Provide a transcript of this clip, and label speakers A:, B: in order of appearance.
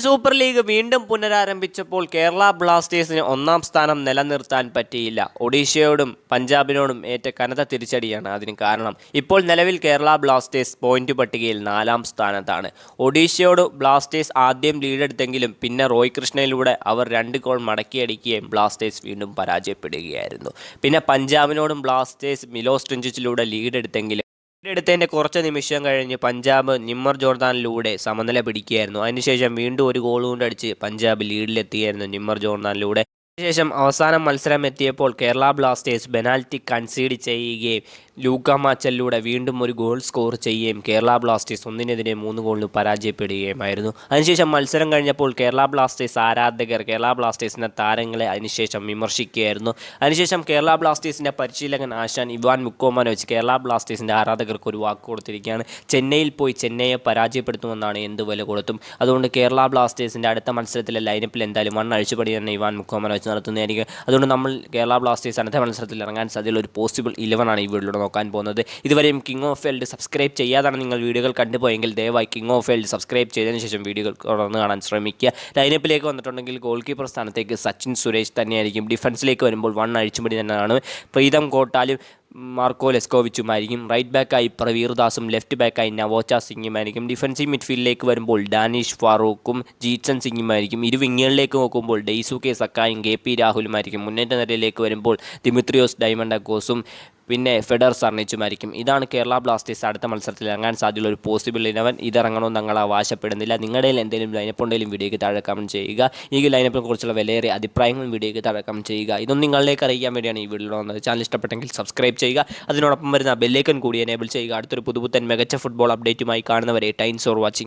A: Super league വീണ്ടും പുനരാരംഭിച്ചപ്പോൾ കേരള ബ്ലാസ്റ്റേഴ്സിന് ഒന്നാം സ്ഥാനം നിലനിർത്താൻ പറ്റിയില്ല. ഒഡീഷയോടും പഞ്ചാബിനോടും ഏറ്റ കനത്ത തിരിച്ചടിയാണ് അതിന് കാരണം. ഇപ്പോൾ നിലവിൽ കേരള ബ്ലാസ്റ്റേഴ്സ് പോയിന്റ് പട്ടികയിൽ നാലാം സ്ഥാനത്താണ്. ഒഡീഷയോട് ബ്ലാസ്റ്റേഴ്സ് ആദ്യം ലീഡെടുത്തെങ്കിലും പിന്നെ റോയ് കൃഷ്ണയിലൂടെ അവർ രണ്ട് ഗോൾ മടക്കിയടിക്കുകയും ബ്ലാസ്റ്റേഴ്സ് വീണ്ടും പരാജയപ്പെടുകയായിരുന്നു. പിന്നെ പഞ്ചാബിനോടും ബ്ലാസ്റ്റേഴ്സ് മിലോസ് ട്രിഞ്ചിച്ചിലൂടെ ലീഡെടുത്തെങ്കിലും എടുത്തതിന്റെ കുറച്ച് നിമിഷം കഴിഞ്ഞ് പഞ്ചാബ് നിമ്മർ ജോർദാനിലൂടെ സമനില പിടിക്കുകയായിരുന്നു. അതിനുശേഷം വീണ്ടും ഒരു ഗോൾ കൊണ്ട് അടിച്ച് പഞ്ചാബ് ലീഡിലെത്തിയായിരുന്നു നിമ്മർ ജോർദാനിലൂടെ. അതിനുശേഷം അവസാനം മത്സരം എത്തിയപ്പോൾ കേരള ബ്ലാസ്റ്റേഴ്സ് പെനാൽറ്റി കൺസീഡ് ചെയ്യുകയും ലൂക്ക മാച്ചലിലൂടെ വീണ്ടും ഒരു ഗോൾ സ്കോർ ചെയ്യുകയും കേരള ബ്ലാസ്റ്റേഴ്സ് ഒന്നിനെതിരെ മൂന്ന് ഗോളിന് പരാജയപ്പെടുകയുമായിരുന്നു. അതിനുശേഷം മത്സരം കഴിഞ്ഞപ്പോൾ കേരള ബ്ലാസ്റ്റേഴ്സ് ആരാധകർ കേരള ബ്ലാസ്റ്റേഴ്സിന്റെ താരങ്ങളെ അതിനുശേഷം വിമർശിക്കുകയായിരുന്നു. അതിനുശേഷം കേരള ബ്ലാസ്റ്റേഴ്സിന്റെ പരിശീലകൻ ആശാൻ ഇവാൻ മുക്കോമാൻ വെച്ച് കേരള ബ്ലാസ്റ്റേഴ്സിന്റെ ആരാധകർക്ക് ഒരു വാക്ക് കൊടുത്തിരിക്കുകയാണ്. ചെന്നൈയിൽ പോയി ചെന്നൈയെ പരാജയപ്പെടുത്തുമെന്നാണ് എന്ത് വില കൊടുത്തും. അതുകൊണ്ട് കേരള ബ്ലാസ്റ്റേഴ്സിന്റെ അടുത്ത മത്സരത്തിലെ ലൈനപ്പിൽ എന്തായാലും വൺ അഴിച്ചുപടി തന്നെ ഇവാൻ മുക്കോമാനോവിച്ച് നടത്തുന്നതായിരിക്കും അതുകൊണ്ട് നമ്മൾ കേരള ബ്ലാസ്റ്റേഴ്സ് അടുത്ത മത്സരത്തിൽ ഇറങ്ങാൻ സാധ്യതയുള്ള ഒരു പോസിബിൾ ഇലവനാണ് ഈ വീഡിയോയിലൂടെ നോക്കാൻ പോകുന്നത്. ഇതുവരെയും കിങ് ഓഫ് ഫീൽഡ് സബ്സ്ക്രൈബ് ചെയ്യാതാണ് നിങ്ങൾ വീഡിയോകൾ കണ്ടുപോയെങ്കിൽ ദയവായി കിങ് ഓഫ് ഫീൽഡ് സബ്സ്ക്രൈബ് ചെയ്തതിന് ശേഷം വീഡിയോകൾ തുടർന്ന് കാണാൻ ശ്രമിക്കുക. ലൈനപ്പിലേക്ക് വന്നിട്ടുണ്ടെങ്കിൽ ഗോൾ കീപ്പർ സ്ഥാനത്തേക്ക് സച്ചിൻ സുരേഷ് തന്നെയായിരിക്കും. ഡിഫൻസിലേക്ക് വരുമ്പോൾ വൺ അഴിച്ചുപടി തന്നെയാണ്. പ്രീതം കോട്ടാലും മാർക്കോ ലെസ്കോവിച്ചുമായിരിക്കും. റൈറ്റ് ബാക്കായി പ്രവീർദാസും ലെഫ്റ്റ് ബാക്കായി നവോച്ച സിംഗുമായിരിക്കും. ഡിഫൻസീവ് മിഡ്ഫീൽഡിലേക്ക് വരുമ്പോൾ ഡാനിഷ് ഫാറൂഖും ജീത്സൺ സിംഗുമായിരിക്കും. ഇരു വിങ്ങുകളിലേക്ക് നോക്കുമ്പോൾ ഡെയ്സു കെ സക്കായും കെ പി രാഹുലുമായിരിക്കും. മുന്നേറ്റ നിരയിലേക്ക് വരുമ്പോൾ ദിമിത്രിയോസ് ഡൈമണ്ടക്കോസും പിന്നെ ഫെഡർ സർണിച്ചുമായിരിക്കും ഇതാണ് കേരള ബ്ലാസ്റ്റേഴ്സ് അടുത്ത മത്സരത്തിൽ ഇറങ്ങാൻ സാധ്യതയുള്ള ഒരു പോസിബിൾ ഇലവൻ ഇതിറങ്ങണമെന്ന് ഞങ്ങൾ അവകാശപ്പെടുന്നില്ല. നിങ്ങളുടെ എന്തെങ്കിലും ലൈനപ്പ് ഉണ്ടെങ്കിലും വീഡിയോയ്ക്ക് താഴെ കമന്റ് ചെയ്യുക. ഈ ലൈനപ്പിനെ കുറിച്ചുള്ള വിലയേറിയ അഭിപ്രായങ്ങളും വീഡിയോയ്ക്ക് താഴെ കമന്റ് ചെയ്യുക. ഇതൊന്നും നിങ്ങളിലേക്ക് അറിയിക്കാൻ വേണ്ടിയാണ് ഈ വീഡിയോ വന്നത് ചാനൽ ഇഷ്ടപ്പെട്ടെങ്കിൽ സബ്സ്ക്രൈബ് ചെയ്യുക. അതിനോടൊപ്പം വരുന്ന ബെല്ലേക്കൻ കൂടി എനേബിൾ ചെയ്യുക. അടുത്തൊരു പുതുപുത്തൻ മികച്ച ഫുട്ബോൾ അപ്ഡേറ്റുമായി കാണുന്നവരെ. Times or watching